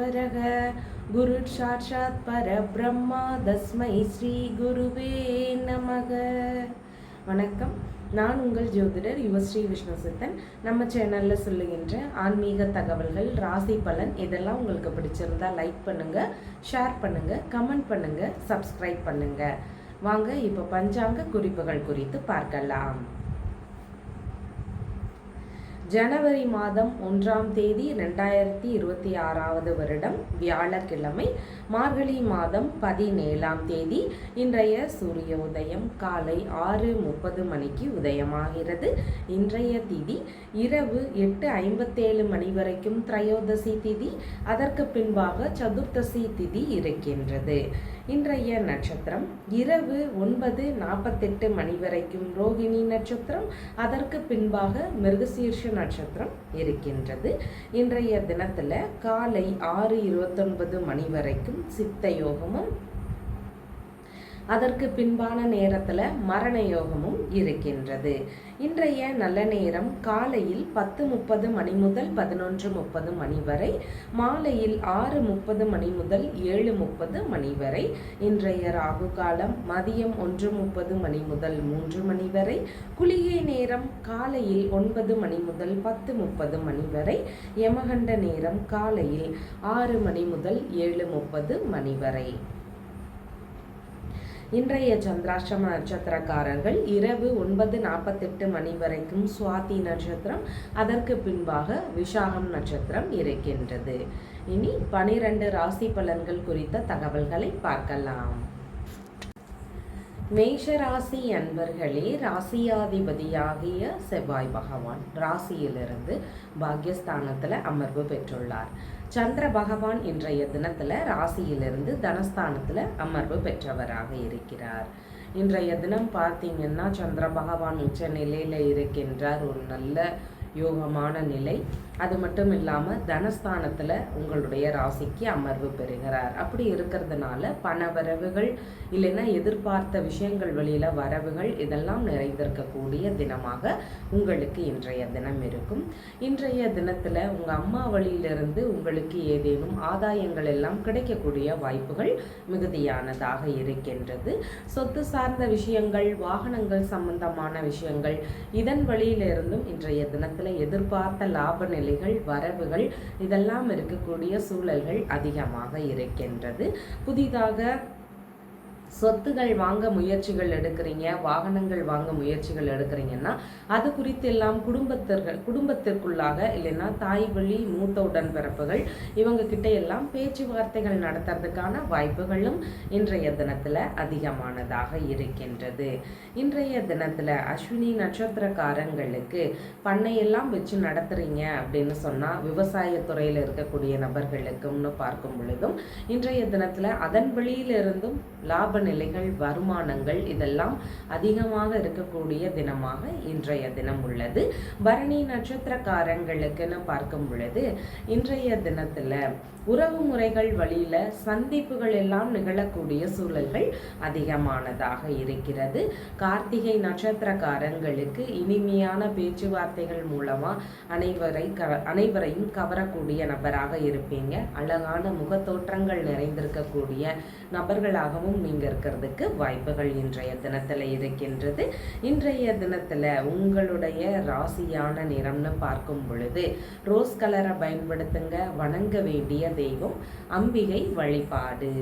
परमेश्वरः गुरुसाक्षात् परब्रह्मा தஸ்மை ஸ்ரீ குருவே நமக வணக்கம் நான் உங்கள் ஜோதிடர் யுவஸ்ரீ விஷ்ணு சித்தன் நம்ம சேனலில் சொல்லுகின்ற ஆன்மீக தகவல்கள் ராசி பலன் இதெல்லாம் உங்களுக்கு பிடிச்சிருந்தா லைக் பண்ணுங்கள் ஷேர் பண்ணுங்கள் கமெண்ட் பண்ணுங்கள் சப்ஸ்கிரைப் பண்ணுங்கள் வாங்க இப்போ பஞ்சாங்க குறிப்புகள் குறித்து பார்க்கலாம் ஜனவரி மாதம் ஒன்றாம் தேதி ரெண்டாயிரத்தி இருபத்தி ஆறாவது வருடம் வியாழக்கிழமை மார்கழி மாதம் பதினேழாம் தேதி இன்றைய சூரிய உதயம் காலை ஆறு முப்பது மணிக்கு உதயமாகிறது. இன்றைய திதி இரவு எட்டு ஐம்பத்தேழு மணி வரைக்கும் திரையோதசி திதி. அதற்கு பின்பாக சதுர்த்தசி திதி இருக்கின்றது. இன்றைய நட்சத்திரம் இரவு ஒன்பது நாற்பத்தெட்டு மணி வரைக்கும் ரோகிணி நட்சத்திரம். அதற்கு பின்பாக மிருகசீர்ஷ நட்சத்திரம். இருக்கின்றது. இன்றைய தினத்தில் காலை ஆறு இருபத்தொன்பது மணி வரைக்கும் சித்த யோகமும் அதற்கு பின்பான நேரத்தில் மரண யோகமும் இருக்கின்றது. இன்றைய நல்ல நேரம் காலையில் பத்து முப்பது மணி முதல் பதினொன்று முப்பது மணி வரை மாலையில் ஆறு முப்பது மணி முதல் ஏழு முப்பது மணி வரை இன்றைய ராகு காலம் மதியம் ஒன்று முப்பது மணி முதல் மூன்று மணி வரை குளிகை நேரம் காலையில் ஒன்பது மணி முதல் பத்து முப்பது மணி வரை யமகண்ட நேரம் காலையில் ஆறு மணி முதல் ஏழு முப்பது மணி வரை. இன்றைய சந்திராஷ்டம நட்சத்திரக்காரர்கள் இரவு ஒன்பது நாற்பத்தெட்டு மணி வரைக்கும் சுவாதி நட்சத்திரம் அதற்கு பின்பாக விஷாகம் நட்சத்திரம் இருக்கின்றது. இனி பனிரெண்டு ராசி பலன்கள் குறித்த தகவல்களை பார்க்கலாம். மேஷ ராசி அன்பர்களே ராசியாதிபதியாகிய செவ்வாய் பகவான் ராசியிலிருந்து பாக்யஸ்தானத்தில் அமர்வு பெற்றுள்ளார். சந்திர பகவான் இன்றைய தினத்தில் ராசியிலிருந்து தனஸ்தானத்தில் அமர்வு பெற்றவராக இருக்கிறார். இன்றைய தினம் பார்த்தீங்கன்னா சந்திர பகவான் உச்ச நிலையில் இருக்கின்றார். ஒரு நல்ல யோகமான நிலை. அது மட்டும் இல்லாமல் தனஸ்தானத்தில் உங்களுடைய ராசிக்கு அமர்வு பெறுகிறார். அப்படி இருக்கிறதுனால பண வரவுகள் இல்லைன்னா எதிர்பார்த்த விஷயங்கள் வழியில் வரவுகள் இதெல்லாம் நிறைந்திருக்கக்கூடிய தினமாக உங்களுக்கு இன்றைய தினம் இருக்கும். இன்றைய தினத்தில் உங்கள் அம்மா வழியிலிருந்து உங்களுக்கு ஏதேனும் ஆதாயங்கள் எல்லாம் கிடைக்கக்கூடிய வாய்ப்புகள் மிகுதியானதாக இருக்கின்றது. சொத்து சார்ந்த விஷயங்கள் வாகனங்கள் சம்பந்தமான விஷயங்கள் இதன் வழியிலிருந்தும் இன்றைய தினத்தில் எதிர்பார்த்த லாப நிலை நிலைகள் வரவுகள் இதெல்லாம் இருக்கக்கூடிய சூழல்கள் அதிகமாக இருக்கின்றது. புதிதாக சொத்துகள் வாங்க முயற்சிகள் எடுக்கிறீங்க வாகனங்கள் வாங்க முயற்சிகள் எடுக்கிறீங்கன்னா அது குறித்து எல்லாம் குடும்பத்திற்கு குடும்பத்திற்குள்ளாக இல்லைன்னா தாய் வழி மூத்த உடன்பிறப்புகள் இவங்க கிட்ட எல்லாம் பேச்சுவார்த்தைகள் நடத்துறதுக்கான வாய்ப்புகளும் இன்றைய தினத்தில் அதிகமானதாக இருக்கின்றது. இன்றைய தினத்தில் அஸ்வினி நட்சத்திரக்காரங்களுக்கு பண்ணையெல்லாம் வச்சு நடத்துறீங்க அப்படின்னு சொன்னால் விவசாயத்துறையில் இருக்கக்கூடிய நபர்களுக்கும்னு பார்க்கும் பொழுதும் இன்றைய தினத்தில் அதன் வெளியிலிருந்தும் லாப நிலைகள் வருமானங்கள் இதெல்லாம் அதிகமாக இருக்கக்கூடிய தினமாக இன்றைய தினம் உள்ளது. பரணி நட்சத்திரக்காரங்களுக்குன்னு பார்க்கும் பொழுது இன்றைய தினத்தில் உறவு முறைகள் வழியில சந்திப்புகள் எல்லாம் நிகழக்கூடிய சூழல்கள் அதிகமானதாக இருக்கிறது. கார்த்திகை நட்சத்திரக்காரங்களுக்கு இனிமையான பேச்சுவார்த்தைகள் மூலமா அனைவரை க அனைவரையும் கவரக்கூடிய நபராக இருப்பீங்க. அழகான முகத்தோற்றங்கள் நிறைந்திருக்கக்கூடிய நபர்களாகவும் நீங்கள் இருக்கிறதுக்கு வாய்ப்புகள் இன்றைய தினத்துல இருக்கின்றது. இன்றைய தினத்துல உங்களுடைய ராசியான நிறம்னு பார்க்கும் பொழுது ரோஸ் கலரை பயன்படுத்துங்க வணங்க வேண்டிய தெய்வம் அம்பிகை வழிபாடு.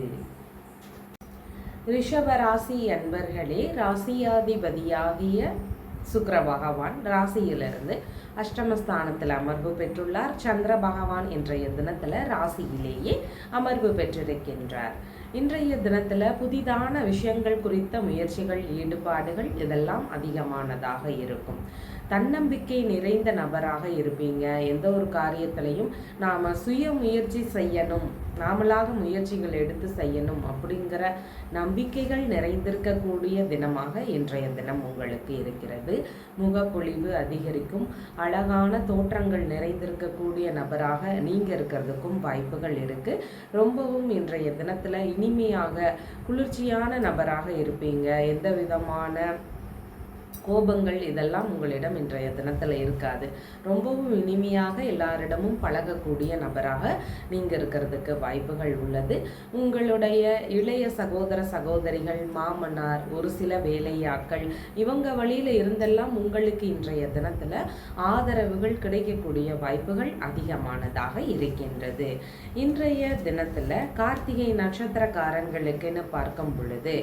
ரிஷபராசி அன்பர்களே ராசியாதிபதியாகிய சுக்கர பகவான் ராசியிலிருந்து அஷ்டமஸ்தானத்தில் அமர்வு பெற்றுள்ளார். சந்திர பகவான் என்ற தினத்தில் ராசியிலேயே அமர்வு பெற்றிருக்கின்றார். இன்றைய தினத்தில் புதிதான விஷயங்கள் குறித்த முயற்சிகள் ஈடுபாடுகள் இதெல்லாம் அதிகமானதாக இருக்கும். தன்னம்பிக்கை நிறைந்த நபராக இருப்பீங்க. எந்த ஒரு காரியத்திலையும் நாம் சுய முயற்சி செய்யணும். நாமளாக முயற்சிகள் எடுத்து செய்யணும் அப்படிங்கிற நம்பிக்கைகள் நிறைந்திருக்கக்கூடிய தினமாக இன்றைய தினம் உங்களுக்கு இருக்கிறது. முகப்பொழிவு அதிகரிக்கும். அழகான தோற்றங்கள் நிறைந்திருக்கக்கூடிய நபராக நீங்கள் இருக்கிறதுக்கும் வாய்ப்புகள் இருக்குது ரொம்பவும் இன்றைய தினத்தில் இனிமையாக குளிர்ச்சியான நபராக இருப்பீங்க. எந்த விதமான கோபங்கள் இதெல்லாம் உங்களிடம் இன்றைய தினத்தில் இருக்காது. ரொம்பவும் இனிமையாக எல்லாரிடமும் பழகக்கூடிய நபராக நீங்கள் இருக்கிறதுக்கு வாய்ப்புகள் உள்ளது. உங்களுடைய இளைய சகோதர சகோதரிகள் மாமனார் ஒரு சில வேலையாக்கள் இவங்க வழியில் இருந்தெல்லாம் உங்களுக்கு இன்றைய தினத்தில் ஆதரவுகள் கிடைக்கக்கூடிய வாய்ப்புகள் அதிகமானதாக இருக்கின்றது. இன்றைய தினத்தில் கார்த்திகை நட்சத்திரக்காரங்களுக்குன்னு பார்க்கும் பொழுது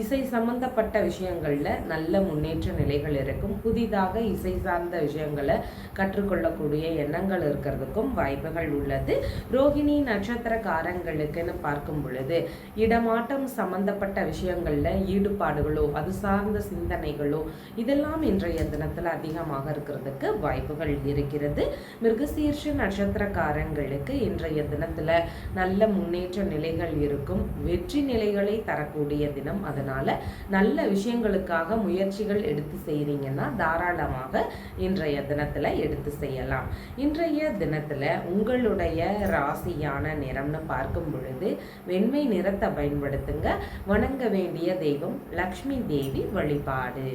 இசை சம்பந்தப்பட்ட விஷயங்களில் நல்ல முன்னேற்றம் நிலைகள் இருக்கும். புதிதாக இசை சார்ந்த விஷயங்களை கற்றுக்கொள்ளக்கூடிய எண்ணங்கள் இருக்கிறதுக்கும் வாய்ப்புகள் உள்ளது. ரோஹிணி நட்சத்திரக்காரங்களுக்குன்னு பார்க்கும் பொழுது இடமாட்டம் சம்பந்தப்பட்ட விஷயங்களில் ஈடுபாடுகளோ அது சார்ந்த சிந்தனைகளோ இதெல்லாம் இன்றைய தினத்தில் அதிகமாக இருக்கிறதுக்கு வாய்ப்புகள் இருக்கிறது. மிருகசீர்ஷ நட்சத்திரக்காரங்களுக்கு இன்றைய தினத்தில் நல்ல முன்னேற்ற நிலைகள் இருக்கும். வெற்றி நிலைகளை தரக்கூடிய தினம். அதனால நல்ல விஷயங்களுக்காக முயற்சிகள் எடுத்து செய்கிறீங்கன்னா தாராளமாக இன்றைய தினத்தில் எடுத்து செய்யலாம். இன்றைய தினத்தில் உங்களுடைய ராசியான நிறம்னு பார்க்கும் பொழுது வெண்மை நிறத்தை பயன்படுத்துங்க. வணங்க வேண்டிய தெய்வம் லக்ஷ்மி தேவி வழிபாடு.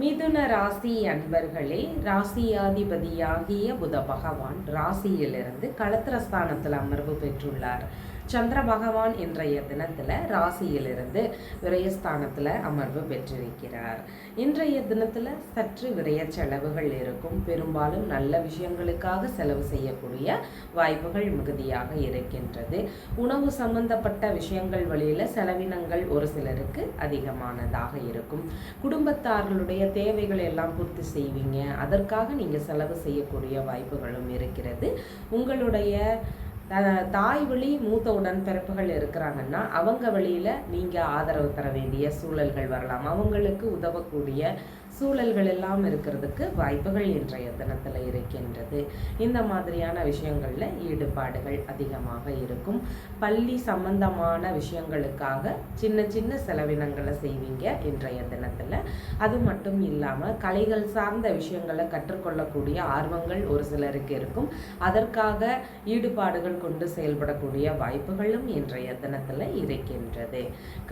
மிதுன ராசி அன்பர்களே ராசியாதிபதியாகிய புத பகவான் ராசியிலிருந்து களத்திரஸ்தானத்தில் அமர்வு பெற்றுள்ளார். சந்திர பகவான் இன்றைய தினத்தில் ராசியிலிருந்து விரயஸ்தானத்தில் அமர்வு பெற்றிருக்கிறார். இன்றைய தினத்தில் சற்று விரய செலவுகள் இருக்கும். பெரும்பாலும் நல்ல விஷயங்களுக்காக செலவு செய்யக்கூடிய வாய்ப்புகள் மிகுதியாக இருக்கின்றது. உணவு சம்பந்தப்பட்ட விஷயங்கள் வழியில் செலவினங்கள் ஒரு சிலருக்கு அதிகமானதாக இருக்கும். குடும்பத்தார்களுடைய தேவைகள் எல்லாம் பூர்த்தி செய்வீங்க. அதற்காக நீங்கள் செலவு செய்யக்கூடிய வாய்ப்புகளும் இருக்கிறது. உங்களுடைய தாய் வழி மூத்த உடன்பிறப்புகள் இருக்கிறாங்கன்னா அவங்க வழியில் நீங்கள் ஆதரவு தர வேண்டிய சூழல்கள் வரலாம். அவங்களுக்கு உதவக்கூடிய சூழல்கள் எல்லாம் இருக்கிறதுக்கு வாய்ப்புகள் இன்றைய தினத்தில் இருக்கின்றது. இந்த மாதிரியான விஷயங்களில் ஈடுபாடுகள் அதிகமாக இருக்கும். பள்ளி சம்பந்தமான விஷயங்களுக்காக சின்ன சின்ன செலவினங்களை செய்வீங்க இன்றைய தினத்தில். அது மட்டும் இல்லாமல் கலைகள் சார்ந்த விஷயங்களை கற்றுக்கொள்ளக்கூடிய ஆர்வங்கள் ஒரு சிலருக்கு இருக்கும். அதற்காக ஈடுபாடுகள் கொண்டு செயல்படக்கூடிய வாய்ப்புகளும் இன்றைய தினத்தில் இருக்கின்றது.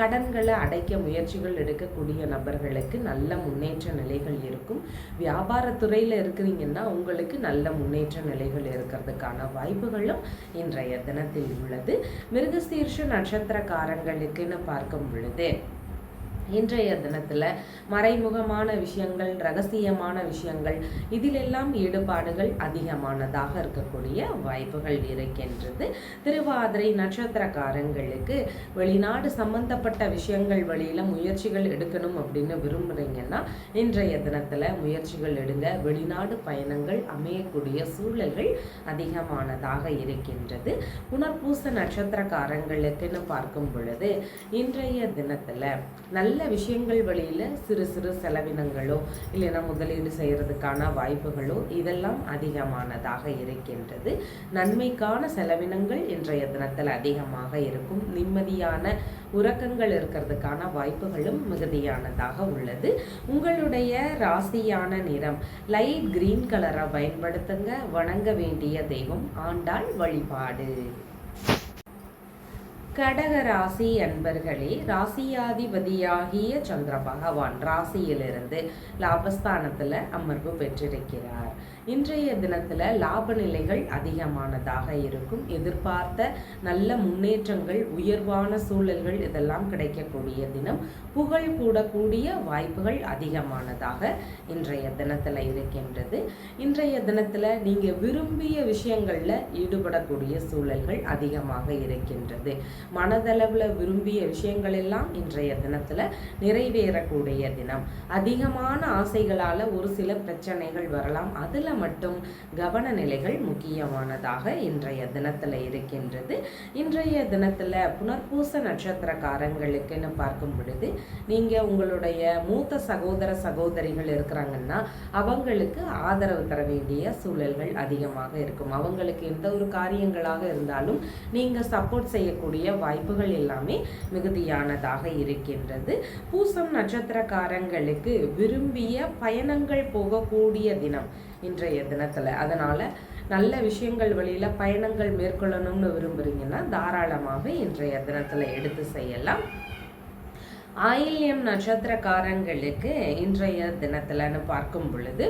கடன்களை அடைக்க முயற்சிகள் எடுக்கக்கூடிய நபர்களுக்கு நல்ல முன்னேற்றம் முன்னேற்ற நிலைகள் இருக்கும். வியாபாரத்துறையில் இருக்கிறீங்கன்னா உங்களுக்கு நல்ல முன்னேற்ற நிலைகள் இருக்கிறதுக்கான வாய்ப்புகளும் இன்றைய தினத்தில் உள்ளது. மிருகசீர்ஷ நட்சத்திரக்காரங்களுக்குன்னு பார்க்கும் பொழுது இன்றைய தினத்தில் மறைமுகமான விஷயங்கள் ரகசியமான விஷயங்கள் இதிலெல்லாம் ஈடுபாடுகள் அதிகமானதாக இருக்கக்கூடிய வாய்ப்புகள் இருக்கின்றது. திருவாதிரை நட்சத்திரக்காரங்களுக்கு வெளிநாடு சம்பந்தப்பட்ட விஷயங்கள் வழியில் முயற்சிகள் எடுக்கணும் அப்படின்னு விரும்புகிறீங்கன்னா இன்றைய தினத்தில் முயற்சிகள் எடுங்க. வெளிநாடு பயணங்கள் அமையக்கூடிய சூழல்கள் அதிகமானதாக இருக்கின்றது. புனர்பூச நட்சத்திரக்காரங்களுக்குன்னு பார்க்கும் பொழுது இன்றைய தினத்தில் நல்ல நல்ல விஷயங்கள் வழியில் சிறு சிறு செலவினங்களோ இல்லைன்னா முதலீடு செய்கிறதுக்கான வாய்ப்புகளோ இதெல்லாம் அதிகமானதாக இருக்கின்றது. நன்மைக்கான செலவினங்கள் இன்றைய தினத்தில் அதிகமாக இருக்கும். நிம்மதியான உறக்கங்கள் இருக்கிறதுக்கான வாய்ப்புகளும் மிகுதியானதாக உள்ளது. உங்களுடைய ராசியான நிறம் லைட் கிரீன் கலரை பயன்படுத்துங்க. வணங்க வேண்டிய தெய்வம் ஆண்டாள் வழிபாடு. கடக ராசி அன்பர்களே ராசியாதிபதியாகிய சந்திர பகவான் ராசியிலிருந்து லாபஸ்தானத்தில் அமர்வு பெற்றிருக்கிறார். இன்றைய தினத்தில் லாப நிலைகள் அதிகமானதாக இருக்கும். எதிர்பார்த்த நல்ல முன்னேற்றங்கள் உயர்வான சூழல்கள் இதெல்லாம் கிடைக்கக்கூடிய தினம். புகழ் கூடக்கூடிய வாய்ப்புகள் அதிகமானதாக இன்றைய தினத்தில் இருக்கின்றது. இன்றைய தினத்தில் நீங்கள் விரும்பிய விஷயங்களில் ஈடுபடக்கூடிய சூழல்கள் அதிகமாக இருக்கின்றது. மனதளவில் விரும்பிய விஷயங்கள் எல்லாம் இன்றைய தினத்தில் நிறைவேறக்கூடிய தினம். அதிகமான ஆசைகளால் ஒரு சில பிரச்சனைகள் வரலாம். அதில் மட்டும் கவன நிலைகள் முக்கியமானதாக இன்றைய தினத்தில் இருக்கின்றது. இன்றைய தினத்தில் புனர்பூச நட்சத்திரக்காரங்களுக்குன்னு பார்க்கும் பொழுது நீங்கள் உங்களுடைய மூத்த சகோதர சகோதரிகள் இருக்கிறாங்கன்னா அவங்களுக்கு ஆதரவு தர வேண்டிய சூழல்கள் அதிகமாக இருக்கும். அவங்களுக்கு எந்த ஒரு காரியங்களாக இருந்தாலும் நீங்கள் சப்போர்ட் செய்யக்கூடிய வாய்ப்புகள் எல்லாமே மிகுதியானதாக இருக்கின்றது. பூசம் நட்சத்திரக்காரங்களுக்கு விரும்பிய பயணங்கள் போகக்கூடிய தினம் இன்றைய தினத்தில். அதனால் நல்ல விஷயங்கள் வழியில் பயணங்கள் மேற்கொள்ளணும்னு விரும்புகிறீங்கன்னா தாராளமாக இன்றைய தினத்தில் எடுத்து செய்யலாம். ஆயில்யம் நட்சத்திரக்காரங்களுக்கு இன்றைய தினத்தில்னு பார்க்கும் பொழுது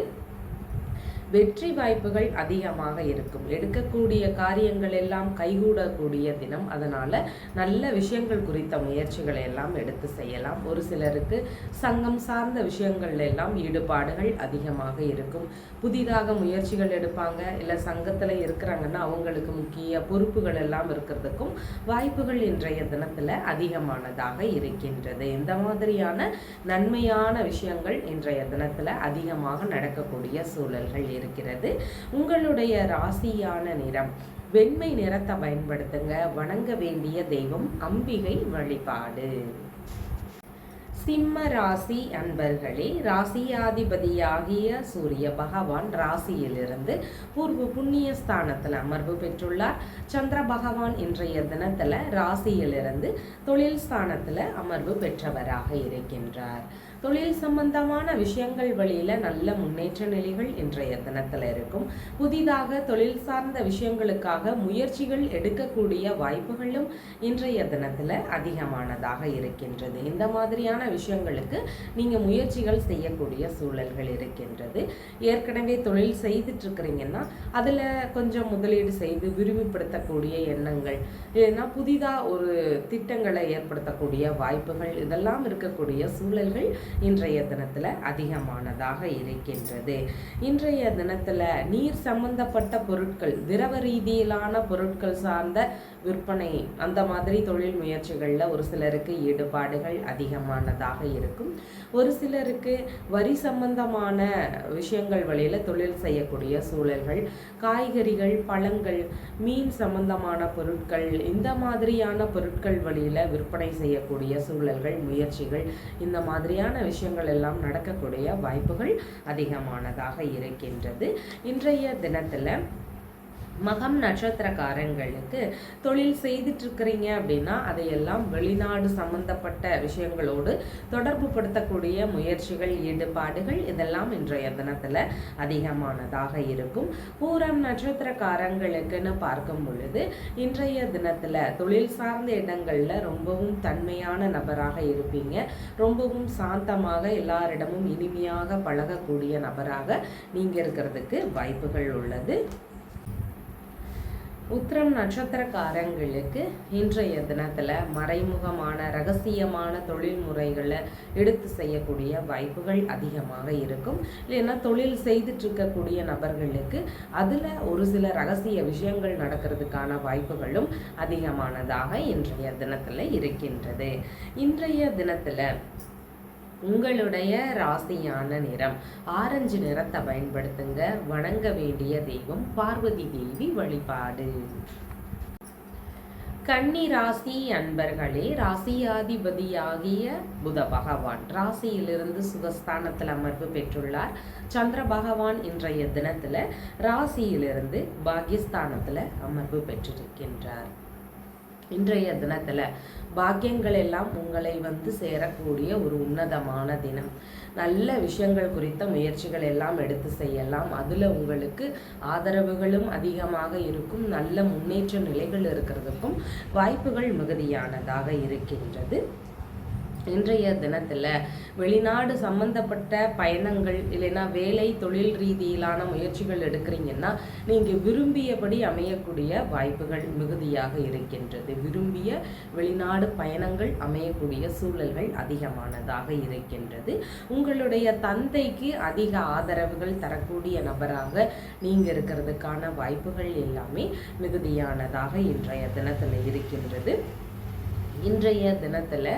வெற்றி வாய்ப்புகள் அதிகமாக இருக்கும். எடுக்கக்கூடிய காரியங்கள் எல்லாம் கைகூடக்கூடிய தினம். அதனால் நல்ல விஷயங்கள் குறித்த முயற்சிகளை எல்லாம் எடுத்து செய்யலாம். ஒரு சிலருக்கு சங்கம் சார்ந்த விஷயங்கள் எல்லாம் ஈடுபாடுகள் அதிகமாக இருக்கும். புதிதாக முயற்சிகள் எடுப்பாங்க. இல்லை சங்கத்தில் இருக்கிறாங்கன்னா அவங்களுக்கு முக்கிய பொறுப்புகள் எல்லாம் இருக்கிறதுக்கும் வாய்ப்புகள் இன்றைய தினத்தில் அதிகமானதாக இருக்கின்றது. இந்த மாதிரியான நன்மையான விஷயங்கள் இன்றைய தினத்தில் அதிகமாக நடக்கக்கூடிய சூழல்கள் இருக்கிறது உங்களுடைய ராசியான நிறம். வெண்மை நிறத்தை பயன்படுத்துங்க. வணங்க வேண்டிய தெய்வம் அம்பிகை வழிபாடு. சிம்ம ராசி அன்பர்களே ராசியாதிபதியாகிய சூரிய பகவான் ராசியிலிருந்து பூர்வ புண்ணிய ஸ்தானத்தில் அமர்வு பெற்றுள்ளார். சந்திர பகவான் இன்றைய தினத்தில் ராசியிலிருந்து தொழில் ஸ்தானத்தில் அமர்வு பெற்றவராக இருக்கின்றார். தொழில் சம்பந்தமான விஷயங்கள் வழியில் நல்ல முன்னேற்ற நிலைகள் இன்றைய தினத்தில் இருக்கும். புதிதாக தொழில் சார்ந்த விஷயங்களுக்காக முயற்சிகள் எடுக்கக்கூடிய வாய்ப்புகளும் இன்றைய தினத்தில் அதிகமானதாக இருக்கின்றது. இந்த மாதிரியான விஷயங்களுக்கு நீங்கள் முயற்சிகள் செய்யக்கூடிய சூழல்கள் இருக்கின்றது. ஏற்கனவே தொழில் செய்துட்டு இருக்கிறீங்கன்னா அதில் கொஞ்சம் முதலீடு செய்து விரிவுபடுத்தக்கூடிய எண்ணங்கள் இல்லைன்னா புதிதாக ஒரு திட்டங்களை ஏற்படுத்தக்கூடிய வாய்ப்புகள் இதெல்லாம் இருக்கக்கூடிய சூழல்கள் இன்றைய தினத்தில் அதிகமானதாக இருக்கின்றது. இன்றைய தினத்தில் நீர் சம்பந்தப்பட்ட பொருட்கள் திரவ ரீதியிலான பொருட்கள் சார்ந்த விற்பனை அந்த மாதிரி தொழில் முயற்சிகளில் ஒரு சிலருக்கு ஈடுபாடுகள் அதிகமானதாக இருக்கும். ஒரு சிலருக்கு வரி சம்பந்தமான விஷயங்கள் வழியில் தொழில் செய்யக்கூடிய சூழல்கள் காய்கறிகள் பழங்கள் மீன் சம்பந்தமான பொருட்கள் இந்த மாதிரியான பொருட்கள் வழியில் விற்பனை செய்யக்கூடிய சூழல்கள் முயற்சிகள் இந்த மாதிரியான விஷயங்கள் எல்லாம் நடக்கக்கூடிய வாய்ப்புகள் அதிகமானதாக இருக்கின்றது. இன்றைய தினத்தில் மகம் நட்சத்திரக்காரங்களுக்கு தொழில் செய்துட்டு இருக்கிறீங்க அப்படின்னா அதையெல்லாம் வெளிநாடு சம்பந்தப்பட்ட விஷயங்களோடு தொடர்பு படுத்தக்கூடிய முயற்சிகள் ஈடுபாடுகள் இதெல்லாம் இன்றைய தினத்தில் அதிகமானதாக இருக்கும். பூரம் நட்சத்திரக்காரங்களுக்குன்னு பார்க்கும் பொழுது இன்றைய தினத்தில் தொழில் சார்ந்த இடங்களில் ரொம்பவும் தன்மையான நபராக இருப்பீங்க. ரொம்பவும் சாந்தமாக எல்லாரிடமும் இனிமையாக பழகக்கூடிய நபராக நீங்கள் இருக்கிறதுக்கு வாய்ப்புகள் உள்ளது. உத்திரம் நட்சத்திரக்காரங்களுக்கு இன்றைய தினத்தில் மறைமுகமான ரகசியமான தொழில் முறைகளை எடுத்து செய்யக்கூடிய வாய்ப்புகள் அதிகமாக இருக்கும். இல்லைன்னா தொழில் செய்துட்டு இருக்கக்கூடிய நபர்களுக்கு அதில் ஒரு சில ரகசிய விஷயங்கள் நடக்கிறதுக்கான வாய்ப்புகளும் அதிகமானதாக இன்றைய தினத்தில் இருக்கின்றது. இன்றைய தினத்தில் உங்களுடைய ராசியான நிறம். ஆரஞ்சு நிறத்தை பயன்படுத்துங்க. வணங்க வேண்டிய தெய்வம் பார்வதி தேவி வழிபாடு. கன்னி ராசி அன்பர்களே ராசியாதிபதியாகிய புத பகவான் ராசியிலிருந்து சுகஸ்தானத்தில் அமர்வு பெற்றுள்ளார். சந்திர பகவான் இன்றைய தினத்தில் ராசியிலிருந்து பாகியஸ்தானத்தில் அமர்வு பெற்றிருக்கின்றார். இன்றைய தினத்தில் பாக்கியங்கள் எல்லாம் உங்களை வந்து சேரக்கூடிய ஒரு உன்னதமான தினம். நல்ல விஷயங்கள் குறித்த முயற்சிகள் எல்லாம் எடுத்து செய்யலாம். அதில் உங்களுக்கு ஆதரவுகளும் அதிகமாக இருக்கும். நல்ல முன்னேற்ற நிலைகள் இருக்கிறதுக்கும் வாய்ப்புகள் மிகுதியானதாக இருக்கின்றது. இன்றைய தினத்தில் வெளிநாடு சம்பந்தப்பட்ட பயணங்கள் இல்லைன்னா வேலை தொழில் ரீதியிலான முயற்சிகள் எடுக்கிறீங்கன்னா நீங்கள் விரும்பியபடி அமையக்கூடிய வாய்ப்புகள் மிகுதியாக இருக்கின்றது. விரும்பிய வெளிநாடு பயணங்கள் அமையக்கூடிய சூழல்கள் அதிகமானதாக இருக்கின்றது. உங்களுடைய தந்தைக்கு அதிக ஆதரவுகள் தரக்கூடிய நபராக நீங்கள் இருக்கிறதுக்கான வாய்ப்புகள் எல்லாமே மிகுதியானதாக இன்றைய தினத்தில் இருக்கின்றது. இன்றைய தினத்தில்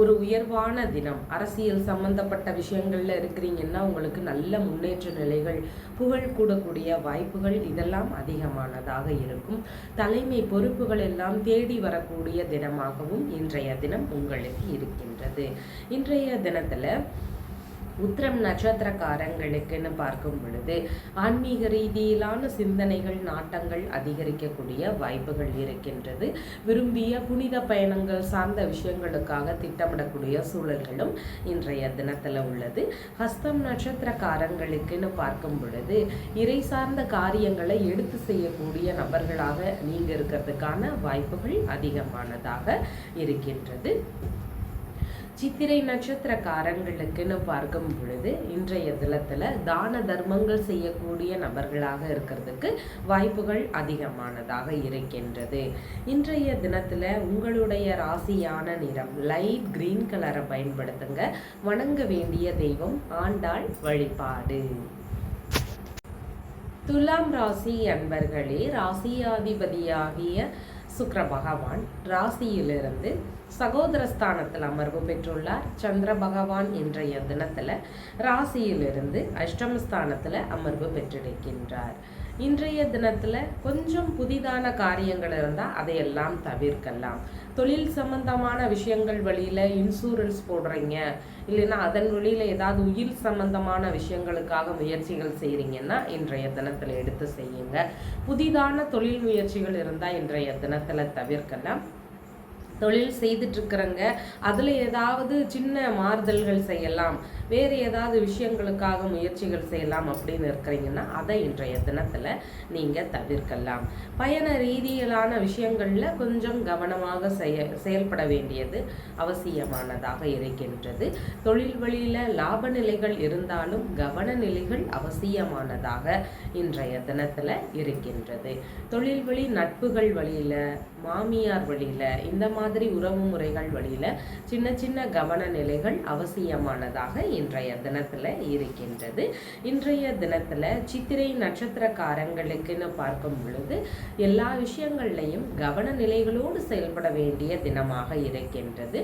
ஒரு உயர்வான தினம். அரசியல் சம்பந்தப்பட்ட விஷயங்களில் இருக்கிறீங்கன்னா உங்களுக்கு நல்ல முன்னேற்ற நிலைகள் புகழ் கூடக்கூடிய வாய்ப்புகள் இதெல்லாம் அதிகமானதாக இருக்கும். தலைமை பொறுப்புகள் எல்லாம் தேடி வரக்கூடிய தினமாகவும் இன்றைய தினம் உங்களுக்கு இருக்கின்றது. இன்றைய தினத்தில் உத்திரம் நட்சத்திரக்காரங்களுக்குன்னு பார்க்கும் பொழுது ஆன்மீக ரீதியிலான சிந்தனைகள் நாட்டங்கள் அதிகரிக்கக்கூடிய வாய்ப்புகள் இருக்கின்றது. விரும்பிய புனித பயணங்கள் சார்ந்த விஷயங்களுக்காக திட்டமிடக்கூடிய சூழல்களும் இன்றைய தினத்தில் உள்ளது. ஹஸ்தம் நட்சத்திரக்காரங்களுக்குன்னு பார்க்கும் பொழுது இறை சார்ந்த காரியங்களை எடுத்து செய்யக்கூடிய நபர்களாக நீங்கள் இருக்கிறதுக்கான வாய்ப்புகள் அதிகமானதாக இருக்கின்றது. சித்திரை நட்சத்திரக்காரங்களுக்குன்னு பார்க்கும் பொழுது இன்றைய தினத்தில் தான தர்மங்கள் செய்யக்கூடிய நபர்களாக இருக்கிறதுக்கு வாய்ப்புகள் அதிகமானதாக இருக்கின்றது. இன்றைய தினத்தில் உங்களுடைய ராசியான நிறம் லைட் கிரீன் கலரை பயன்படுத்துங்க. வணங்க வேண்டிய தெய்வம் ஆண்டாள் வழிபாடு. துலாம் ராசி அன்பர்களே ராசியாதிபதியாகிய சுக்கிர பகவான் ராசியிலிருந்து சகோதரஸ்தானத்தில் அமர்வு பெற்றுள்ளார். சந்திர பகவான் இன்றைய தினத்தில் ராசியிலிருந்து அஷ்டமஸ்தானத்தில் அமர்வு பெற்றிருக்கின்றார். இன்றைய தினத்தில் கொஞ்சம் புதிதான காரியங்கள் இருந்தால் அதையெல்லாம் தவிர்க்கலாம். தொழில் சம்பந்தமான விஷயங்கள் வழியில் இன்சூரன்ஸ் போடுறீங்க இல்லைன்னா அதன் வழியில் ஏதாவது உயிர் சம்பந்தமான விஷயங்களுக்காக முயற்சிகள் செய்கிறீங்கன்னா இன்றைய தினத்தில் எடுத்து செய்யுங்க. புதிதான தொழில் முயற்சிகள் இருந்தால் இன்றைய தினத்தில் தவிர்க்கலாம். தொழில் செய்துட்ருக்குறங்க அதில் ஏதாவது சின்ன மாறுதல்கள் செய்யலாம். வேறு ஏதாவது விஷயங்களுக்காக முயற்சிகள் செய்யலாம் அப்படின்னு இருக்கிறீங்கன்னா அதை இன்றைய தினத்தில் நீங்கள் தவிர்க்கலாம். பயண ரீதியிலான விஷயங்களில் கொஞ்சம் கவனமாக செய்ய செயல்பட வேண்டியது அவசியமானதாக இருக்கின்றது. தொழில் வழியில் லாப நிலைகள் இருந்தாலும் கவன நிலைகள் அவசியமானதாக இன்றைய தினத்தில் இருக்கின்றது. தொழில் வழி நட்புகள் வழியில் மாமியார் வழியில் இந்த மாதிரி மாதிரி உறவு முறைகள் வழியில் சின்ன சின்ன கவன நிலைகள் அவசியமானதாக இன்றைய தினத்தில் இருக்கின்றது. இன்றைய தினத்தில் சித்திரை நட்சத்திரக்காரங்களுக்குன்னு பார்க்கும் பொழுது எல்லா விஷயங்கள்லையும் கவன நிலைகளோடு செயல்பட வேண்டிய தினமாக இருக்கின்றது.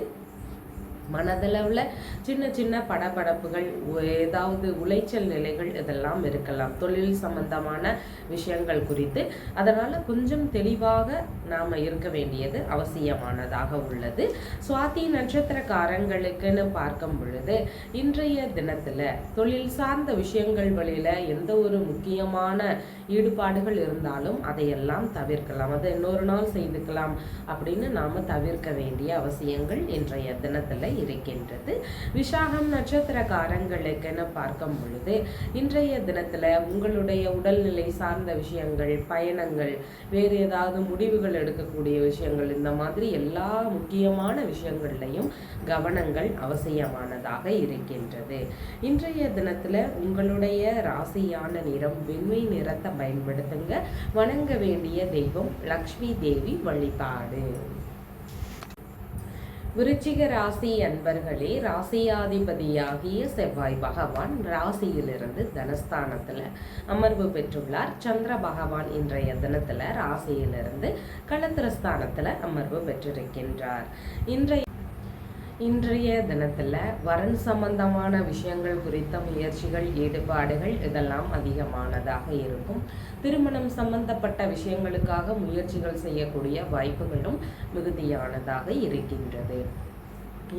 மனதளவில் சின்ன சின்ன படபடப்புகள் ஏதாவது உளைச்சல் நிலைகள் இதெல்லாம் இருக்கலாம். தொழில் சம்பந்தமான விஷயங்கள் குறித்து. அதனால் கொஞ்சம் தெளிவாக நாம் இருக்க வேண்டியது அவசியமானதாக உள்ளது. சுவாதி நட்சத்திரக்காரங்களுக்குன்னு பார்க்கும் பொழுது இன்றைய தினத்தில் தொழில் சார்ந்த விஷயங்கள் வழியில் எந்த ஒரு முக்கியமான ஈடுபாடுகள் இருந்தாலும் அதையெல்லாம் தவிர்க்கலாம். அதை இன்னொரு நாள் செய்துக்கலாம் அப்படின்னு நாம் தவிர்க்க வேண்டிய அவசியங்கள் இன்றைய தினத்தில் இருக்கின்றது. விசாகம் நட்சத்திரக்காரங்களுக்கென பார்க்கும் பொழுது இன்றைய தினத்தில் உங்களுடைய உடல்நிலை சார்ந்த விஷயங்கள் பயணங்கள் வேறு ஏதாவது முடிவுகள் எடுக்கக்கூடிய விஷயங்கள் இந்த மாதிரி எல்லா முக்கியமான விஷயங்கள்லையும் கவனங்கள் அவசியமானதாக இருக்கின்றது. இன்றைய தினத்தில் உங்களுடைய ராசியான நிறம் வெண்மை நிறத்தை பயன்படுத்துங்க. வணங்க வேண்டிய தெய்வம் லக்ஷ்மி தேவி வழிபாடு. விருச்சிக ராசி அன்பர்களே ராசியாதிபதியாகிய செவ்வாய் பகவான் ராசியிலிருந்து தனஸ்தானத்தில் அமர்வு பெற்றுள்ளார். சந்திர பகவான் இன்றைய தினத்தில் ராசியிலிருந்து களத்திரஸ்தானத்தில் அமர்வு பெற்றிருக்கின்றார். இன்றைய இன்றைய தினத்தில் வரன் சம்பந்தமான விஷயங்கள் குறித்த முயற்சிகள் ஈடுபாடுகள் இதெல்லாம் அதிகமானதாக இருக்கும். திருமணம் சம்பந்தப்பட்ட விஷயங்களுக்காக முயற்சிகள் செய்யக்கூடிய வாய்ப்புகளும் மிகுதியானதாக இருக்கின்றது.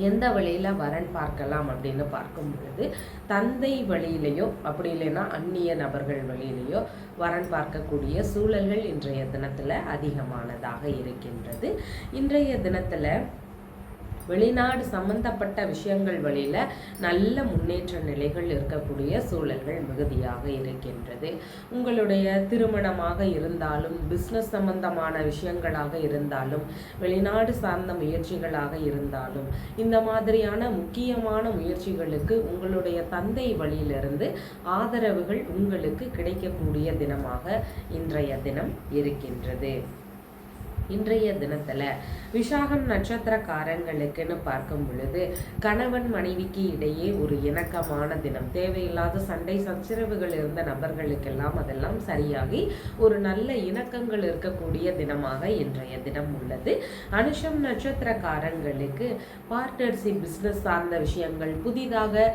எந்த வழியில் வரன் பார்க்கலாம் அப்படின்னு பார்க்கும் பொழுது தந்தை வழியிலையோ அப்படி இல்லைன்னா அந்நிய நபர்கள் வழியிலையோ வரன் பார்க்கக்கூடிய சூழல்கள் இன்றைய தினத்தில் அதிகமானதாக இருக்கின்றது. இன்றைய தினத்தில் வெளிநாடு சம்பந்தப்பட்ட விஷயங்கள் வழியில் நல்ல முன்னேற்ற நிலைகள் இருக்கக்கூடிய சூழல்கள் மிகுதியாக இருக்கின்றது. உங்களுடைய திருமணமாக இருந்தாலும் பிஸ்னஸ் சம்பந்தமான விஷயங்களாக இருந்தாலும் வெளிநாடு சார்ந்த முயற்சிகளாக இருந்தாலும் இந்த மாதிரியான முக்கியமான முயற்சிகளுக்கு உங்களுடைய தந்தை வழியிலிருந்து ஆதரவுகள் உங்களுக்கு கிடைக்கக்கூடிய தினமாக இன்றைய தினம் இருக்கின்றது. இன்றைய தினத்தில் விசாகம் நட்சத்திரக்காரங்களுக்குன்னு பார்க்கும் பொழுது கணவன் மனைவிக்கு இடையே ஒரு இணக்கமான தினம். தேவையில்லாத சண்டை சச்சரவுகள் இருந்த நபர்களுக்கெல்லாம் அதெல்லாம் சரியாகி ஒரு நல்ல இணக்கங்கள் இருக்கக்கூடிய தினமாக இன்றைய தினம் உள்ளது. அனுஷம் நட்சத்திரக்காரங்களுக்கு பார்ட்னர்ஷிப் பிஸ்னஸ் சார்ந்த விஷயங்கள் புதிதாக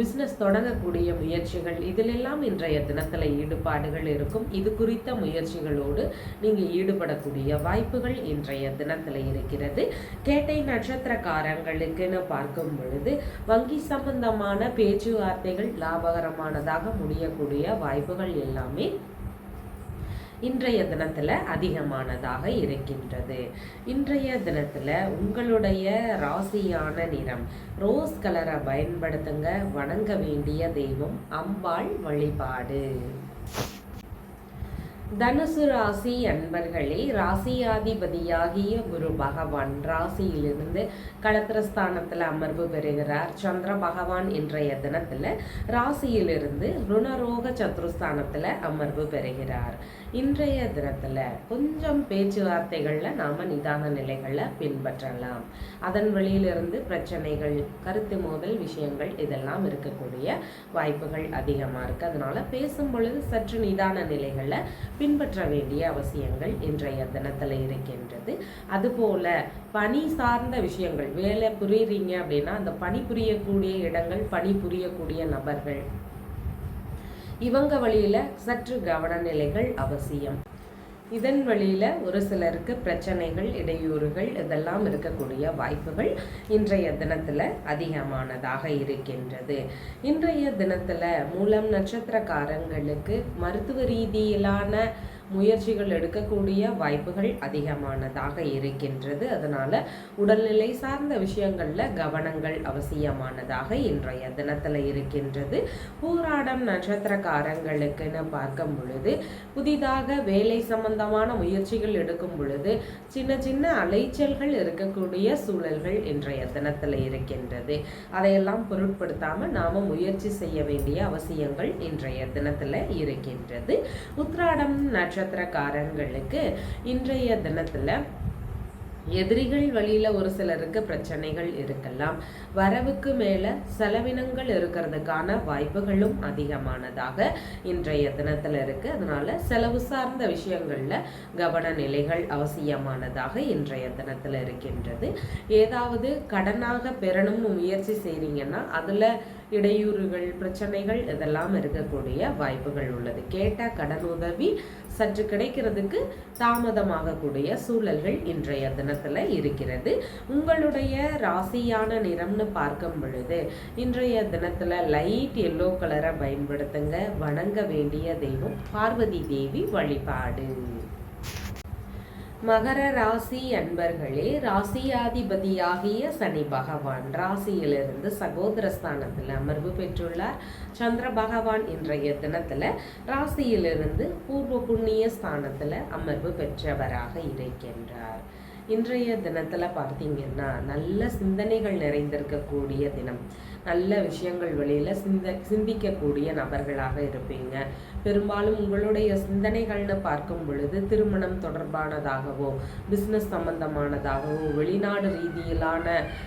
பிஸ்னஸ் தொடங்கக்கூடிய முயற்சிகள் இதிலெல்லாம் இன்றைய தினத்தில் ஈடுபாடுகள் இருக்கும். இது குறித்த முயற்சிகளோடு நீங்கள் ஈடுபடக்கூடிய வாய்ப்புகள் வாய்ப்புகள் இன்றைய தினத்தில் இருக்கிறது. கேட்டை நட்சத்திரக்காரங்களுக்குன்னு பார்க்கும் பொழுது வங்கி சம்பந்தமான பேச்சுவார்த்தைகள் லாபகரமானதாக முடியக்கூடிய வாய்ப்புகள் எல்லாமே இன்றைய தினத்தில் அதிகமானதாக இருக்கின்றது. இன்றைய தினத்தில் உங்களுடைய ராசியான நிறம் ரோஸ் கலரை பயன்படுத்துங்க. வணங்க வேண்டிய தெய்வம் அம்பாள் வழிபாடு. தனுசு ராசி அன்பர்களே ராசியாதிபதியாகிய குரு பகவான் ராசியிலிருந்து கலத்திரஸ்தானத்தில் அமர்வு பெறுகிறார். சந்திர பகவான் இன்றைய தினத்தில் ராசியிலிருந்து ருணரோக சத்ருஸ்தானத்தில் அமர்வு பெறுகிறார். இன்றைய தினத்தில் கொஞ்சம் பேச்சுவார்த்தைகளில் நாம் நிதான நிலைகளை பின்பற்றலாம். அதன் வழியிலிருந்து பிரச்சனைகள் கருத்து மோதல் விஷயங்கள் இதெல்லாம் இருக்கக்கூடிய வாய்ப்புகள் அதிகமாக இருக்குது அதனால் பேசும் பொழுது சற்று நிதான நிலைகளை பின்பற்ற வேண்டிய அவசியங்கள் இன்றைய தினத்தில் இருக்கின்றது. அதுபோல பணி சார்ந்த விஷயங்கள் வேலை புரியுறீங்க அப்படின்னா அந்த பணி புரியக்கூடிய இடங்கள் பணி புரியக்கூடிய நபர்கள். இவங்க வழியில் சற்று கவன நிலைகள் அவசியம். இதன் வழியில் ஒரு சிலருக்கு பிரச்சனைகள் இடையூறுகள் இதெல்லாம் இருக்கக்கூடிய வாய்ப்புகள் இன்றைய தினத்தில் அதிகமானதாக இருக்கின்றது. இன்றைய தினத்தில் மூலம் நட்சத்திரக்காரங்களுக்கு மருத்துவ ரீதியிலான முயற்சிகள் எடுக்கக்கூடிய வாய்ப்புகள் அதிகமானதாக இருக்கின்றது. அதனால் உடல்நிலை சார்ந்த விஷயங்களில் கவனங்கள் அவசியமானதாக இன்றைய தினத்தில் இருக்கின்றது. பூராடம் நட்சத்திரக்காரங்களுக்குன்னு பார்க்கும் பொழுது புதிதாக வேலை சம்பந்தமான முயற்சிகள் எடுக்கும் பொழுது சின்ன சின்ன அலைச்சல்கள் இருக்கக்கூடிய சூழல்கள் இன்றைய தினத்தில் இருக்கின்றது. அதையெல்லாம் பொருட்படுத்தாமல் நாம் முயற்சி செய்ய வேண்டிய அவசியங்கள் இன்றைய தினத்தில் இருக்கின்றது. உத்ராடம் நட்ச நட்சத்திரக்காரங்களுக்கு இன்றைய தினத்தில் எதிரிகள் வழியில் ஒரு சிலருக்கு பிரச்சனைகள் இருக்கலாம். வரவுக்கு மேலே செலவினங்கள் இருக்கிறதுக்கான வாய்ப்புகளும் அதிகமானதாக இன்றைய தினத்தில் இருக்குது அதனால் செலவு சார்ந்த விஷயங்களில் கவன நிலைகள் அவசியமானதாக இன்றைய தினத்தில் இருக்கின்றது. ஏதாவது கடனாக பெறணும்னு முயற்சி செய்கிறீங்கன்னா அதில் இடையூறுகள் பிரச்சனைகள் இதெல்லாம் இருக்கக்கூடிய வாய்ப்புகள் உள்ளது. கேட்ட கடன் உதவி சற்று கிடைக்கிறதுக்கு தாமதமாகக்கூடிய சூழல்கள் இன்றைய தினத்தில் இருக்கிறது. உங்களுடைய ராசியான நிறம்னு பார்க்கும் பொழுது இன்றைய தினத்தில் லைட் எல்லோ கலரை பயன்படுத்துங்க. வணங்க வேண்டிய தெய்வம் பார்வதி தேவி வழிபாடு. மகர ராசி அன்பர்களே ராசியாதிபதியாகிய சனி பகவான் ராசியிலிருந்து சகோதர ஸ்தானத்தில் அமர்வு பெற்றுள்ளார். சந்திர பகவான் இன்றைய தினத்தில் ராசியிலிருந்து பூர்வ புண்ணிய ஸ்தானத்தில் அமர்வு பெற்றவராக இருக்கின்றார். இன்றைய தினத்தில் பார்த்தீங்கன்னா நல்ல சிந்தனைகள் நிறைந்திருக்கக்கூடிய தினம். நல்ல விஷயங்கள் வழியில் சிந்த சிந்திக்கக்கூடிய நபர்களாக இருப்பீங்க. பெரும்பாலும் உங்களுடைய சிந்தனைகள்னு பார்க்கும் பொழுது திருமணம் தொடர்பானதாகவோ பிஸ்னஸ் சம்பந்தமானதாகவோ வெளிநாடு ரீதியிலான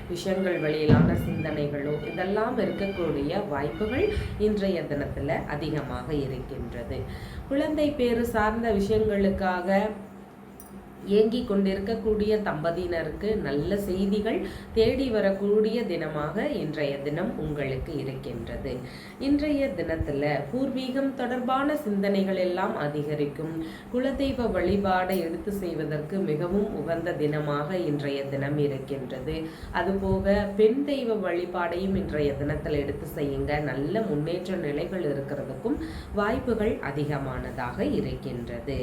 விஷயங்கள் வழியிலான சிந்தனைகளோ இதெல்லாம் இருக்கக்கூடிய வாய்ப்புகள் இன்றைய தினத்தில் அதிகமாக இருக்கின்றது. குழந்தை பேரு சார்ந்த விஷயங்களுக்காக இயங்கிக் கொண்டிருக்கக்கூடிய தம்பதியினருக்கு நல்ல செய்திகள் தேடி வரக்கூடிய தினமாக இன்றைய தினம் உங்களுக்கு இருக்கின்றது. இன்றைய தினத்தில் பூர்வீகம் தொடர்பான சிந்தனைகள் எல்லாம் அதிகரிக்கும். குலதெய்வ வழிபாடை எடுத்து செய்வதற்கு மிகவும் உகந்த தினமாக இன்றைய தினம் இருக்கின்றது. அதுபோக பெண் தெய்வ வழிபாடையும் இன்றைய தினத்தில் எடுத்து செய்யுங்க. நல்ல முன்னேற்ற நிலைகள் இருக்கிறதுக்கும் வாய்ப்புகள் அதிகமானதாக இருக்கின்றது.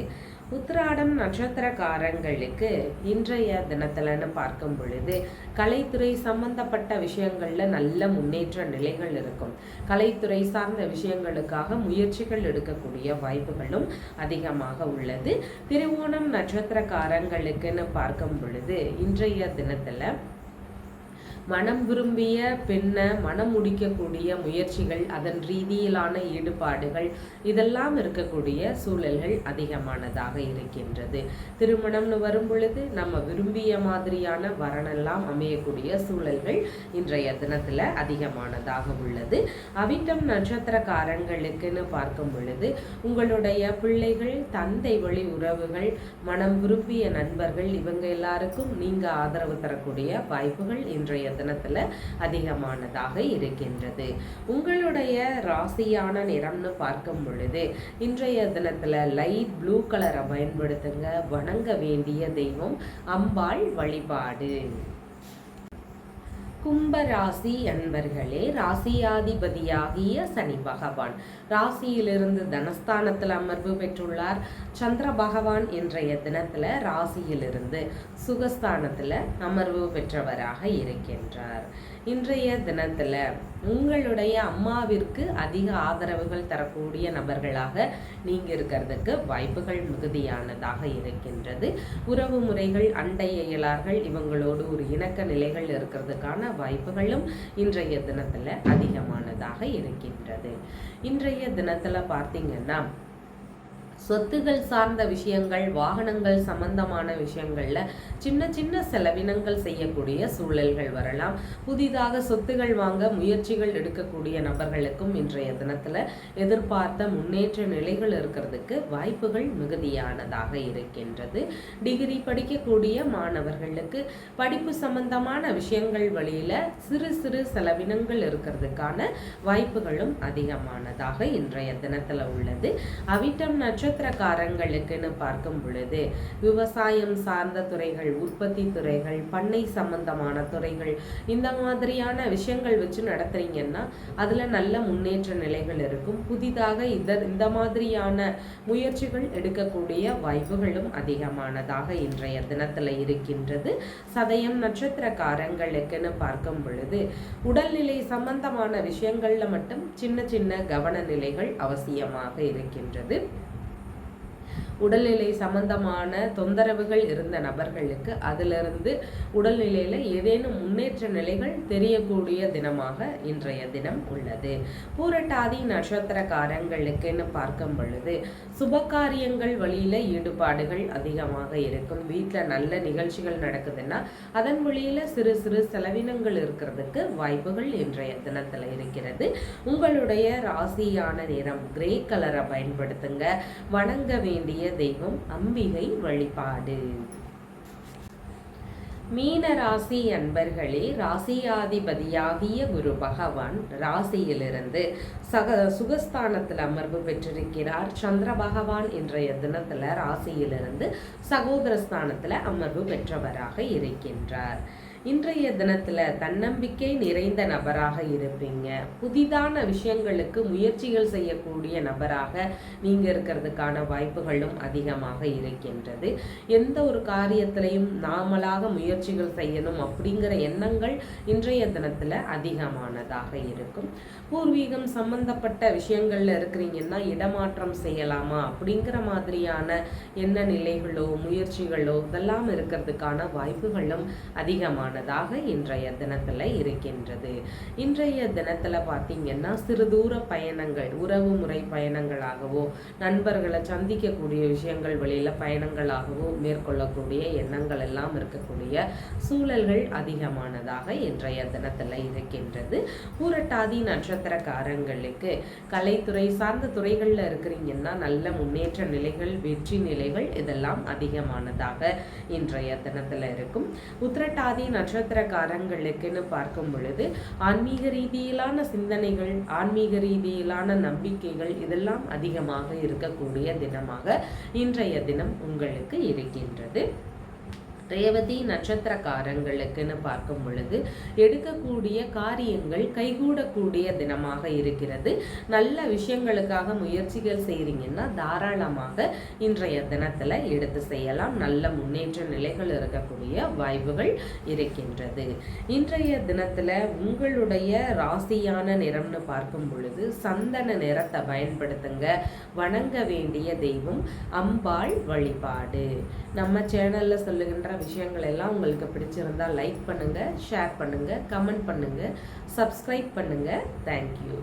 உத்திராடம் நட்சத்திரக்காரங்களுக்கு இன்றைய தினத்தில்னு பார்க்கும் பொழுது கலைத்துறை சம்பந்தப்பட்ட விஷயங்களில் நல்ல முன்னேற்ற நிலைகள் இருக்கும். கலைத்துறை சார்ந்த விஷயங்களுக்காக முயற்சிகள் எடுக்கக்கூடிய வாய்ப்புகளும் அதிகமாக உள்ளது. திருவோணம் நட்சத்திரக்காரங்களுக்குன்னு பார்க்கும் பொழுது இன்றைய தினத்தில் மனம் விரும்பிய பெண்ணை மனம் முடிக்கக்கூடிய முயற்சிகள் அதன் ரீதியிலான ஈடுபாடுகள் இதெல்லாம் இருக்கக்கூடிய சூழல்கள் அதிகமானதாக இருக்கின்றது. திருமணம்னு வரும் பொழுது நம்ம விரும்பிய மாதிரியான வரனெல்லாம் அமையக்கூடிய சூழல்கள் இன்றைய தினத்தில் அதிகமானதாக உள்ளது. அவிட்டம் நட்சத்திரக்காரங்களுக்குன்னு பார்க்கும் பொழுது உங்களுடைய பிள்ளைகள் தந்தை வழி உறவுகள் மனம் விரும்பிய நண்பர்கள் இவங்க எல்லாருக்கும் நீங்கள் ஆதரவு தரக்கூடிய வாய்ப்புகள் இன்றைய தினத்தில் அதிகமானதாக இருக்கின்றது. உங்களுடைய ராசியான நிறம்னு பார்க்கும் பொழுது இன்றைய தினத்தில் லைட் ப்ளூ கலரை பயன்படுத்துங்க. வணங்க வேண்டிய தெய்வம் அம்பாள் வழிபாடு. கும்பராசி அன்பர்களே ராசியாதிபதியாகிய சனி பகவான். ராசியிலிருந்து தனஸ்தானத்தில் அமர்வு பெற்றுள்ளார். சந்திர பகவான் இன்றைய தினத்தில் ராசியிலிருந்து சுகஸ்தானத்தில் அமர்வு பெற்றவராக இருக்கின்றார். இன்றைய தினத்தில் உங்களுடைய அம்மாவிற்கு அதிக ஆதரவுகள் தரக்கூடிய நபர்களாக நீங்கள் இருக்கிறதுக்கு வாய்ப்புகள் மிகுதியானதாக இருக்கின்றது. உறவு முறைகள் அண்டை இயலார்கள் இவங்களோடு ஒரு இணக்க நிலைகள் இருக்கிறதுக்கான வாய்ப்புகளும் இன்றைய தினத்தில் அதிகமானதாக இருக்கின்றது. இன்றைய தினத்தில் பார்த்தீங்கன்னா சொத்துகள் சார்ந்த விஷயங்கள் வாகனங்கள் சம்பந்தமான விஷயங்களில் சின்ன சின்ன செலவினங்கள் செய்யக்கூடிய சூழல்கள் வரலாம். புதிதாக சொத்துகள் வாங்க முயற்சிகள் எடுக்கக்கூடிய நபர்களுக்கும் இன்றைய தினத்தில் எதிர்பார்த்த முன்னேற்ற நிலைகள் இருக்கிறதுக்கு வாய்ப்புகள் மிகுதியானதாக இருக்கின்றது. டிகிரி படிக்கக்கூடிய மாணவர்களுக்கு படிப்பு சம்பந்தமான விஷயங்கள் வழியில் சிறு சிறு செலவினங்கள் இருக்கிறதுக்கான வாய்ப்புகளும் அதிகமானதாக இன்றைய தினத்தில் உள்ளது. அவிட்டம் நட்சத்திர நட்சத்திரக்காரங்களுக்குன்னு பார்க்கும் பொழுது விவசாயம் சார்ந்த துறைகள் உற்பத்தி துறைகள் பண்ணை சம்பந்தமான துறைகள் இந்த மாதிரியான விஷயங்கள் வச்சு நடத்துறீங்கன்னா அதில் நல்ல முன்னேற்ற நிலைகள் இருக்கும். புதிதாக இத இந்த மாதிரியான முயற்சிகள் எடுக்கக்கூடிய வாய்ப்புகளும் அதிகமானதாக இன்றைய தினத்தில் இருக்கின்றது. சதயம் நட்சத்திரக்காரங்களுக்குன்னு பார்க்கும் பொழுது உடல்நிலை சம்பந்தமான விஷயங்களில் மட்டும் சின்ன சின்ன கவன நிலைகள் அவசியமாக இருக்கின்றது. உடல்நிலை சம்பந்தமான தொந்தரவுகள் இருந்த நபர்களுக்கு அதிலிருந்து உடல்நிலையில் ஏதேனும் முன்னேற்ற நிலைகள் தெரியக்கூடிய தினமாக இன்றைய தினம் உள்ளது. பூரட்டாதி நட்சத்திரக்காரங்களுக்குன்னு பார்க்கும் பொழுது சுபகாரியங்கள் வழியில் ஈடுபாடுகள் அதிகமாக இருக்கும். வீட்டில் நல்ல நிகழ்ச்சிகள் நடக்குதுன்னா அதன் வழியில் சிறு சிறு செலவினங்கள் இருக்கிறதுக்கு வாய்ப்புகள் இன்றைய தினத்தில் இருக்கிறது. உங்களுடைய ராசியான நிறம் கிரே கலரை பயன்படுத்துங்க. வணங்க வேண்டிய தெய்வம் அம்பிகை வழிபாடு. மீன ராசி அன்பர்களே ராசியாதிபதியாகிய குரு பகவான் ராசியிலிருந்து சக சுகஸ்தானத்தில் அமர்வு பெற்றிருக்கிறார். சந்திர பகவான் இன்றைய தினத்துல ராசியிலிருந்து சகோதரஸ்தானத்துல அமர்வு பெற்றவராக இருக்கின்றார். இன்றைய தினத்துல தன்னம்பிக்கை நிறைந்த நபராக இருப்பீங்க. புதிதான விஷயங்களுக்கு முயற்சிகள் செய்யக்கூடிய நபராக நீங்க இருக்கிறதுக்கான வாய்ப்புகளும் அதிகமாக இருக்கின்றது. எந்த ஒரு காரியத்திலையும் நாமளாக முயற்சிகள் செய்யணும் அப்படிங்கிற எண்ணங்கள் இன்றைய தினத்துல அதிகமானதாக இருக்கும். பூர்வீகம் சம்பந்தப்பட்ட விஷயங்கள்ல இருக்கிறீங்கன்னா இடமாற்றம் செய்யலாமா அப்படிங்கிற மாதிரியான எண்ண நிலைகளோ முயற்சிகளோ இதெல்லாம் இருக்கிறதுக்கான வாய்ப்புகளும் அதிகமான முக்கியமானதாக இன்றைய தினத்துல இருக்கின்றது. இன்றைய தினத்தில் பார்த்தீங்கன்னா சிறு தூர பயணங்கள் உறவு முறை பயணங்களாகவோ நண்பர்களை சந்திக்கக்கூடிய விஷயங்கள் வழியில பயணங்களாகவோ மேற்கொள்ளக்கூடிய எண்ணங்கள் எல்லாம் இருக்கக்கூடிய சூழல்கள் அதிகமானதாக இன்றைய தினத்துல இருக்கின்றது. பூரட்டாதி நட்சத்திரக்காரங்களுக்கு கலைத்துறை சார்ந்த துறைகளில் இருக்கிறீங்கன்னா நல்ல முன்னேற்ற நிலைகள் வெற்றி நிலைகள் இதெல்லாம் அதிகமானதாக இன்றைய தினத்தில் இருக்கும். உத்திரட்டாதி நட்சத்திரக்காரங்களுக்குன்னு பார்க்கும் பொழுது ஆன்மீக ரீதியிலான சிந்தனைகள் ஆன்மீக ரீதியிலான நம்பிக்கைகள் இதெல்லாம் அதிகமாக இருக்கக்கூடிய தினமாக இன்றைய தினம் உங்களுக்கு இருக்கின்றது. ரேவதி நட்சத்திரக்காரங்களுக்குன்னு பார்க்கும் பொழுது எடுக்கக்கூடிய காரியங்கள் கைகூடக்கூடிய தினமாக இருக்கிறது. நல்ல விஷயங்களுக்காக முயற்சிகள் செய்கிறீங்கன்னா தாராளமாக இன்றைய தினத்தில் எடுத்து செய்யலாம். நல்ல முன்னேற்ற நிலைகள் இருக்கக்கூடிய வாய்ப்புகள் இருக்கின்றது. இன்றைய தினத்தில் உங்களுடைய ராசியான நிறம்னு பார்க்கும் பொழுது சந்தன நிறத்தை பயன்படுத்துங்க. வணங்க வேண்டிய தெய்வம் அம்பாள் வழிபாடு. நம்ம சேனலில் சொல்லுகின்ற விஷயங்கள் எல்லாம் உங்களுக்கு பிடிச்சிருந்தா லைக் பண்ணுங்கள் ஷேர் பண்ணுங்கள் கமெண்ட் பண்ணுங்கள் சப்ஸ்கிரைப் பண்ணுங்கள் தேங்க்யூ